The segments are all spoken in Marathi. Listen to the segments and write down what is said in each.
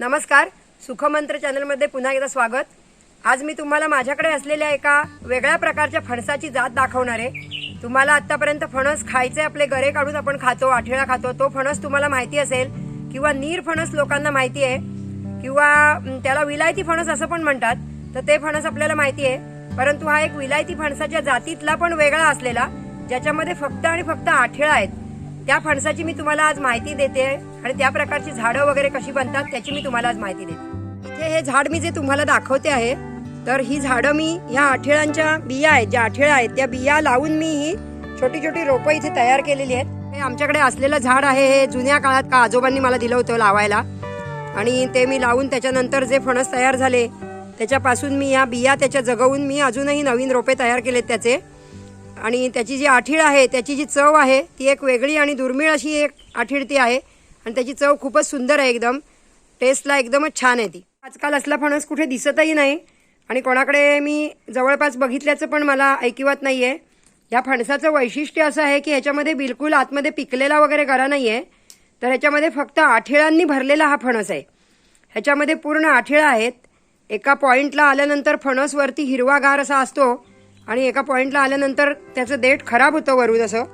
नमस्कार. सुखमंत्र चॅनलमध्ये पुन्हा एकदा स्वागत. आज मी तुम्हाला माझ्याकडे असलेल्या एका वेगळ्या प्रकारच्या फणसाची जात दाखवणार आहे. तुम्हाला आतापर्यंत फणस खायचे आपले गरे काढून आपण खातो आठेळा खातो. तो फणस तुम्हाला माहिती असेल किंवा नीर फणस लोकांना माहिती आहे किंवा त्याला विलायती फणस असं पण म्हणतात. तर ते फणस आपल्याला माहिती आहे. परंतु हा एक विलायती फणसाच्या जातीतला पण वेगळा असलेला ज्याच्यामध्ये फक्त आणि फक्त आठेळा आहेत. त्या फणसाची मी तुम्हाला आज माहिती देते आणि त्या प्रकारची झाडं वगैरे कशी बनतात त्याची मी तुम्हाला आज माहिती देते. इथे हे झाड मी जे तुम्हाला दाखवते आहे तर ही झाडं मी ह्या आठेळांच्या बिया आहेत ज्या आठेळा आहेत त्या बिया लावून मी ही छोटी छोटी रोपं इथे तयार केलेली आहेत. हे आमच्याकडे असलेलं झाड आहे हे जुन्या काळात का आजोबांनी मला दिलं होतं लावायला. आणि ते मी लावून त्याच्यानंतर जे फणस तयार झाले त्याच्यापासून मी या बिया त्याच्या जगवून मी अजूनही नवीन रोपे तयार केलेत त्याचे. आणि त्याची जी आठीळ आहे त्याची जी चव आहे ती एक वेगळी आणि दुर्मिळ अशी एक आठीळ ती आहे. आणि त्याची चव खूपच सुंदर आहे एकदम. टेस्टला एकदमच छान आहे ती. आजकाल असला फणस कुठे दिसतही नाही. आणि कोणाकडे मी जवळपास बघितल्याचं पण मला ऐकिवत नाही आहे या फणसाचं वैशिष्ट्य असं आहे की ह्याच्यामध्ये बिलकुल आतमध्ये पिकलेला वगैरे गरा नाही आहे तर ह्याच्यामध्ये फक्त आठिळांनी भरलेला हा फणस आहे. ह्याच्यामध्ये पूर्ण आठेळा आहेत. एका पॉईंटला आल्यानंतर फणसवरती हिरवागार असा असतो. आणि एका पॉईंटला आल्यानंतर त्याचं देठ खराब होतं वरून असं.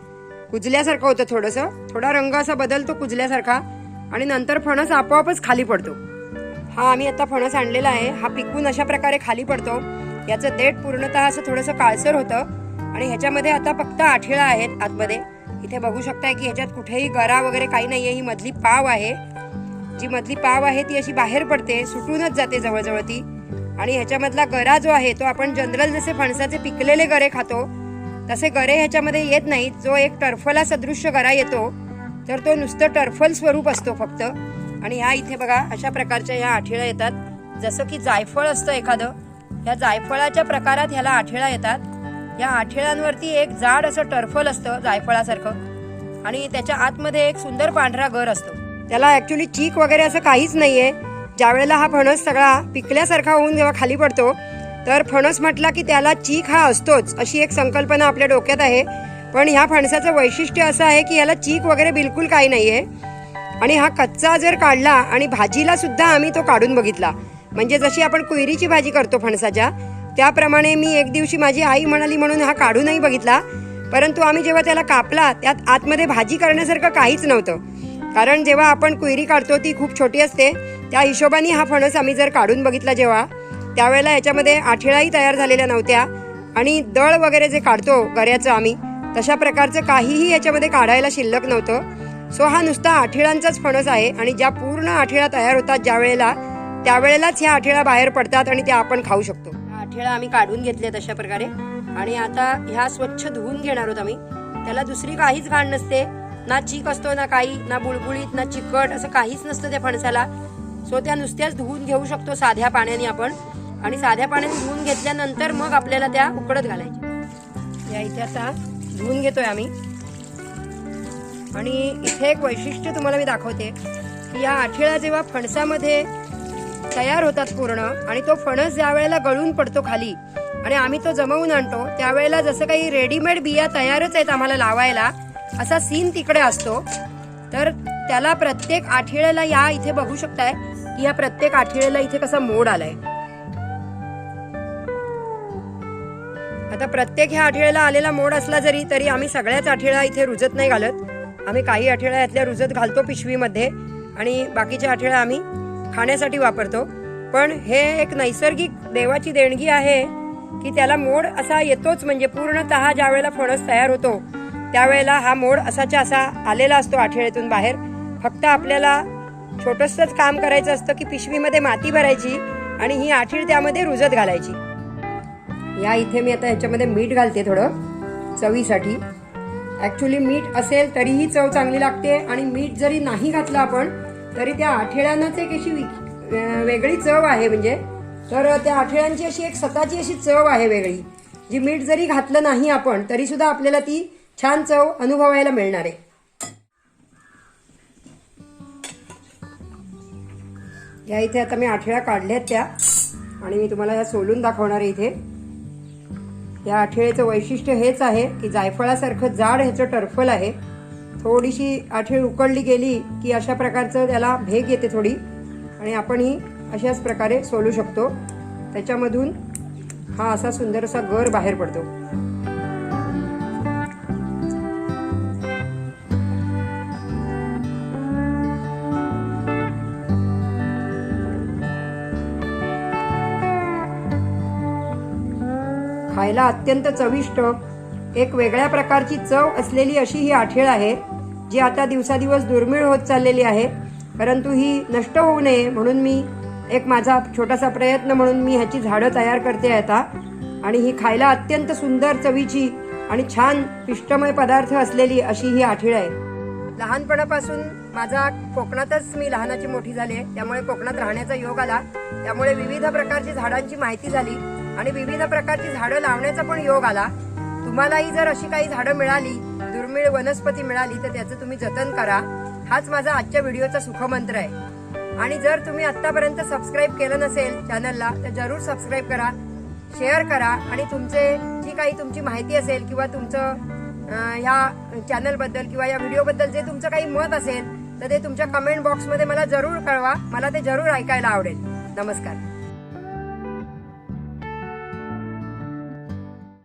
कुजल्यासारखं होतं थोडंसं. थोडा रंग असा बदलतो कुजल्यासारखा. आणि नंतर फणस आपोआपच खाली पडतो. हा आम्ही आता फणस आणलेला आहे. हा पिकून अशा प्रकारे खाली पडतो. याचं देठ पूर्णतः असं थोडंसं काळसर होतं. आणि ह्याच्यामध्ये आता फक्त आठिळा आहेत आतमध्ये. इथे बघू शकताय की ह्याच्यात कुठेही गरा वगैरे काही नाहीये. ही मधली पाव आहे. जी मधली पाव आहे ती अशी बाहेर पडते. सुटूनच जाते जवळजवळ ती. आणि ह्याच्यामधला गरा जो आहे तो आपण जनरल जसे फणसाचे पिकलेले गरे खातो तसे गरे ह्याच्यामध्ये येत नाहीत. जो एक टर्फला सदृश्य गरा येतो तर तो नुसतं टर्फल स्वरूप असतो फक्त. आणि ह्या इथे बघा अशा प्रकारच्या ह्या आठिळ्या येतात. जसं की जायफळ असतं एखादं ह्या जायफळाच्या प्रकारात ह्याला आठिळा येतात. या आठिळ्यांवरती एक जाड असं टर्फल असतं जायफळासारखं. आणि त्याच्या आतमध्ये एक सुंदर पांढरा गर असतो. त्याला ऍक्च्युली चीक वगैरे असं काहीच नाहीये. आहे वेळेला हा फणस सगळा पिकल्यासारखा होऊन जेव्हा खाली पडतो तर फणस म्हटला की त्याला चीक हा असतोच अशी एक संकल्पना आपल्या डोक्यात आहे. पण ह्या फणसाचं वैशिष्ट्य असं आहे की याला चीक वगैरे बिलकुल काही नाही आहे आणि हा कच्चा जर काढला आणि भाजीला सुद्धा आम्ही तो काढून बघितला. म्हणजे जशी आपण कुयरीची भाजी करतो फणसाच्या त्याप्रमाणे मी एक दिवशी माझी आई म्हणाली म्हणून हा काढूनही बघितला. परंतु आम्ही जेव्हा त्याला कापला त्यात आतमध्ये भाजी करण्यासारखं काहीच नव्हतं. कारण जेव्हा आपण कुयरी काढतो ती खूप छोटी असते त्या हिशोबाने हा फणस आम्ही जर काढून बघितला जेव्हा त्यावेळेला याच्यामध्ये आठेळाही तयार झालेल्या नव्हत्या. आणि दळ वगैरे जे काढतो गऱ्याचं आम्ही तशा प्रकारचं काहीही याच्यामध्ये काढायला शिल्लक नव्हतं. सो हा नुसता आठेळांचाच फणस आहे आणि ज्या पूर्ण आठेळा तयार होतात ज्या वेळेला त्यावेळेलाच ह्या आठेळा बाहेर पडतात आणि त्या आपण खाऊ शकतो. आठेळा आम्ही काढून घेतले तशा प्रकारे. आणि आता ह्या स्वच्छ धुवून घेणार आहोत आम्ही. त्याला दुसरी काहीच घाण नसते. ना चीक असतो ना काही ना बुळबुळीत ना चिकट असं काहीच नसतं त्या फणसाला. सो त्या नुसत्याच धुवून घेऊ शकतो साध्या पाण्याने आपण. आणि साध्या पाण्याने धुवून घेतल्यानंतर मग आपल्याला त्या उकडत घालायच्या. या इथे आता धुवून घेतोय आम्ही. आणि इथे एक वैशिष्ट्य तुम्हाला मी दाखवते की या आठिळा जेव्हा फणसामध्ये तयार होतात पूर्ण आणि तो फणस ज्या वेळेला गळून पडतो खाली आणि आम्ही तो जमवून आणतो त्यावेळेला जसं काही रेडीमेड बिया तयारच आहेत आम्हाला लावायला असा सीन तिकडे असतो. तर त्याला प्रत्येक आठिळ्याला या इथे बघू शकताय. की या प्रत्येक आठेळ्याला इथे कसा मोड आलाय? आता प्रत्येक ह्या आठेळ्याला आलेला मोड असला जरी तरी आम्ही सगळ्याच आठेळ्या इथे रुजत नाही घालत. आम्ही काही आठवड्यातल्या यातल्या रुजत घालतो पिशवीमध्ये आणि बाकीच्या आठिळा आम्ही खाण्यासाठी वापरतो. पण हे एक नैसर्गिक देवाची देणगी आहे की त्याला मोड असा येतोच म्हणजे पूर्णतः ज्या वेळेला फणस तयार होतो त्यावेळेला हा मोड असाच्या असा आलेला असतो आठेळ्यातून बाहेर. फक्त आपल्याला छोटंसंच काम करायचं असतं की पिशवीमध्ये माती भरायची आणि ही आठीळ त्यामध्ये रुजत घालायची. या इथे मी आता ह्याच्यामध्ये मीठ घालते थोडं चवीसाठी. ॲक्च्युली मीठ असेल तरीही चव चांगली लागते आणि मीठ जरी नाही घातलं आपण तरी त्या आठेळ्यांनाच एक अशी वेगळी चव आहे म्हणजे. तर त्या आठेळ्यांची अशी एक स्वतःची अशी चव आहे वेगळी. जी मीठ जरी घातलं नाही आपण तरीसुद्धा आपल्याला ती छान चव अनुभवायला मिळणार आहे. या इथे आता मी आठेळ्या काढल्यात त्या. आणि मी तुम्हाला या सोलून दाखवणार आहे इथे. या आठेळ्याचं वैशिष्ट्य हेच आहे की जायफळासारखं जाड ह्याचं टर्फल आहे. थोडीशी आठेळ उकळली गेली की अशा प्रकारचं त्याला भेग येते थोडी. आणि आपण ही अशाच प्रकारे सोलू शकतो. त्याच्यामधून हा असा सुंदर असा गर बाहेर पडतो. खायला अत्यंत चविष्ट. एक वेगळ्या प्रकारची चव असलेली अशी ही आठेळ आहे जी आता दिवसादिवस दुर्मिळ होत चाललेली आहे. परंतु ही नष्ट होऊ नये म्हणून मी एक माझा छोटासा प्रयत्न म्हणून मी ह्याची झाडं तयार करते आता. आणि ही खायला अत्यंत सुंदर चवीची आणि छान पिष्टमय पदार्थ असलेली अशी ही आठीळ आहे. लहानपणापासून माझा कोकणातच मी लहानाची मोठी झाली आहे. त्यामुळे कोकणात राहण्याचा योग आला. त्यामुळे विविध प्रकारची झाडांची माहिती झाली. आणि विविध प्रकारची झाडं लावण्याचा पण योग आला. तुम्हालाही जर अशी काही झाडं मिळाली दुर्मिळ वनस्पती मिळाली तर त्याचं तुम्ही जतन करा. हाच माझा आजच्या व्हिडिओचा सुखमंत्र आहे. आणि जर तुम्ही आतापर्यंत सबस्क्राईब केलं नसेल चॅनलला तर जरूर सबस्क्राईब करा शेअर करा आणि तुमचे जी काही तुमची माहिती असेल किंवा तुमचं ह्या चॅनलबद्दल किंवा या व्हिडिओबद्दल जे तुमचं काही मत असेल तर ते तुमच्या कमेंट बॉक्समध्ये मला जरूर कळवा. मला ते जरूर ऐकायला आवडेल. नमस्कार.